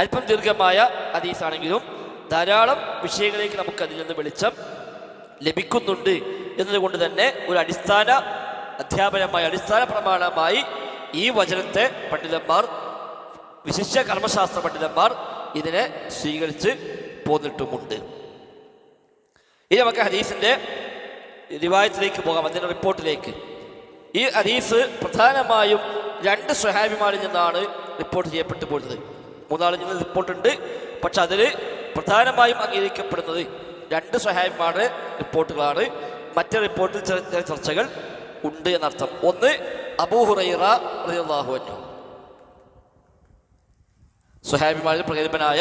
അല്പം ദീർഘമായ ഹദീസാണെങ്കിലും ധാരാളം വിഷയങ്ങളിലേക്ക് നമുക്ക് അതിൽ നിന്ന് വെളിച്ചം ലഭിക്കുന്നുണ്ട് എന്നതുകൊണ്ട് തന്നെ ഒരു അടിസ്ഥാന അധ്യാപനമായി അടിസ്ഥാന പ്രമാണമായി ഈ വചനത്തെ പണ്ഡിതന്മാർ വിശിഷ്ട കർമ്മശാസ്ത്ര പണ്ഡിതന്മാർ ഇതിനെ സ്വീകരിച്ച് പോന്നിട്ടുമുണ്ട്. ഇനി നമുക്ക് ഹദീസിന്റെ റിവായത്തിലേക്ക് പോകാം അതിന്റെ റിപ്പോർട്ടിലേക്ക്. ഈ ഹദീസ് പ്രധാനമായും രണ്ട് സ്വഹാബിമാരിൽ നിന്നാണ് റിപ്പോർട്ട് ചെയ്യപ്പെട്ടു പോരുന്നത് മൂന്നാളിൽ നിന്ന് റിപ്പോർട്ടുണ്ട് പക്ഷെ അതിൽ പ്രധാനമായും അംഗീകരിക്കപ്പെടുന്നത് രണ്ട് സ്വഹാബിമാരുടെ റിപ്പോർട്ടുകളാണ് മറ്റേ റിപ്പോർട്ടിൽ ചില ചില ചർച്ചകൾ ഉണ്ട് എന്നർത്ഥം. ഒന്ന് അബൂഹുറൈറ റളിയല്ലാഹു അന്നു സുഹാബിമാരിൽ പ്രഗത്ഭനായ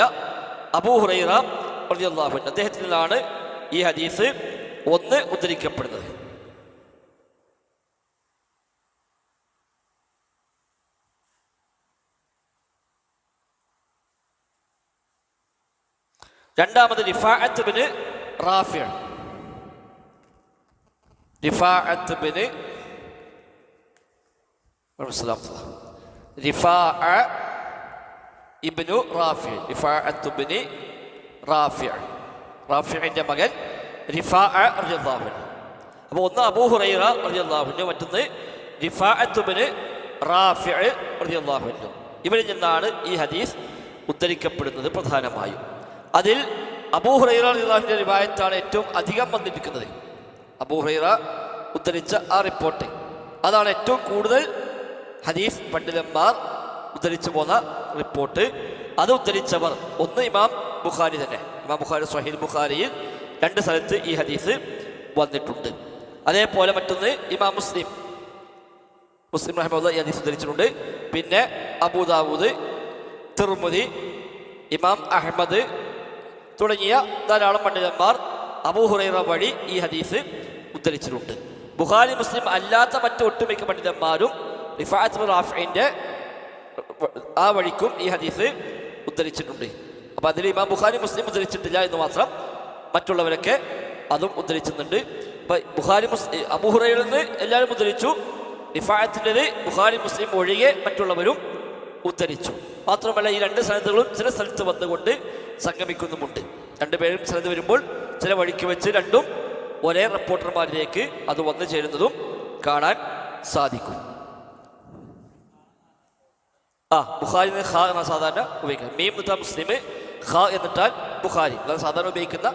അബൂഹുറൈറ അൻഹു. അദ്ദേഹത്തിൽ നിന്നാണ് ഈ ഹദീസ് ഒന്ന് ഉദ്ധരിക്കപ്പെടുന്നത്. രണ്ടാമത് ഇബ്നു മകൻ റളിയല്ലാഹു അപ്പോൾ ഒന്ന് അബൂ ഹുറൈറ മറ്റൊന്ന് ഇവരിൽ നിന്നാണ് ഈ ഹദീസ് ഉദ്ധരിക്കപ്പെടുന്നത് പ്രധാനമായും. അതിൽ അബൂ ഹുറൈറ റളിയല്ലാഹുവിന്റെ റിവായത്താണ് ഏറ്റവും അധികം വന്നിരിക്കുന്നത്. അബൂഹ്റൈറ ഉദ്ധരിച്ച ആ റിപ്പോർട്ട്. അതാണ് ഏറ്റവും കൂടുതൽ ഹദീസ് പണ്ഡിതന്മാർ ഉദ്ധരിച്ചു പോന്ന റിപ്പോർട്ട്. അത് ഉദ്ധരിച്ചവർ ഒന്ന് ഇമാം ബുഖാരി തന്നെ. ഇമാം ബുഖാരി സൊഹീൽ ബുഖാരിയിൽ രണ്ട് സ്ഥലത്ത് ഈ ഹദീസ് വന്നിട്ടുണ്ട്. അതേപോലെ മറ്റൊന്ന് ഇമാം മുസ്ലിം. മുസ്ലിം റഹ്മുല്ല ഈ ഹദീസ് ഉദ്ധരിച്ചിട്ടുണ്ട്. പിന്നെ അബൂദാവൂദ് തിർമുദി ഇമാം അഹമ്മദ് തുടങ്ങിയ ധാരാളം പണ്ഡിതന്മാർ അബൂഹുറൈറ വഴി ഈ ഹദീസ് ഉദ്ധരിച്ചിട്ടുണ്ട്. ബുഖാരി മുസ്ലിം അല്ലാത്ത മറ്റു ഒട്ടുമിക്ക പണ്ഡിതന്മാരും റിഫാത്ത് റാഫിന്റെ ആ വഴിക്കും ഈ ഹദീസ് ഉദ്ധരിച്ചിട്ടുണ്ട്. അപ്പൊ അതിൽ ഇമാം ബുഖാരി മുസ്ലിം ഉദ്ധരിച്ചിട്ടില്ല എന്ന് മാത്രം മറ്റുള്ളവരൊക്കെ അതും ഉദ്ധരിച്ചിട്ടുണ്ട്. അപ്പോൾ ബുഖാരി മുസ്ലിം അബുഹുറയിൽ നിന്ന് എല്ലാവരും ഉദ്ധരിച്ചു. റിഫായത്തിന്റെത് ബുഖാരി മുസ്ലിം ഒഴികെ മറ്റുള്ളവരും ഉദ്ധരിച്ചു. മാത്രമല്ല ഈ രണ്ട് സ്ഥലത്തുകളും ചില സ്ഥലത്ത് വന്നുകൊണ്ട് സംഗമിക്കുന്നുമുണ്ട്. രണ്ടുപേരും സ്ഥലത്ത് വരുമ്പോൾ ചില വഴിക്ക് വെച്ച് രണ്ടും ഒരേ റിപ്പോർട്ടർമാരിലേക്ക് അത് വന്നു ചേരുന്നതും കാണാൻ സാധിക്കും. ആ എന്ന് ഖാ എന്ന സാധാരണ ഉപയോഗിക്കുന്നത്. മീം മുത്ത മുസ്ലിം ഖാ എന്നിട്ടാൽ ബുഖാരി. അതാണ് സാധാരണ ഉപയോഗിക്കുന്ന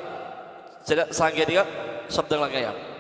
ചില സാങ്കേതിക ശബ്ദങ്ങൾ അങ്ങനെയാണ്.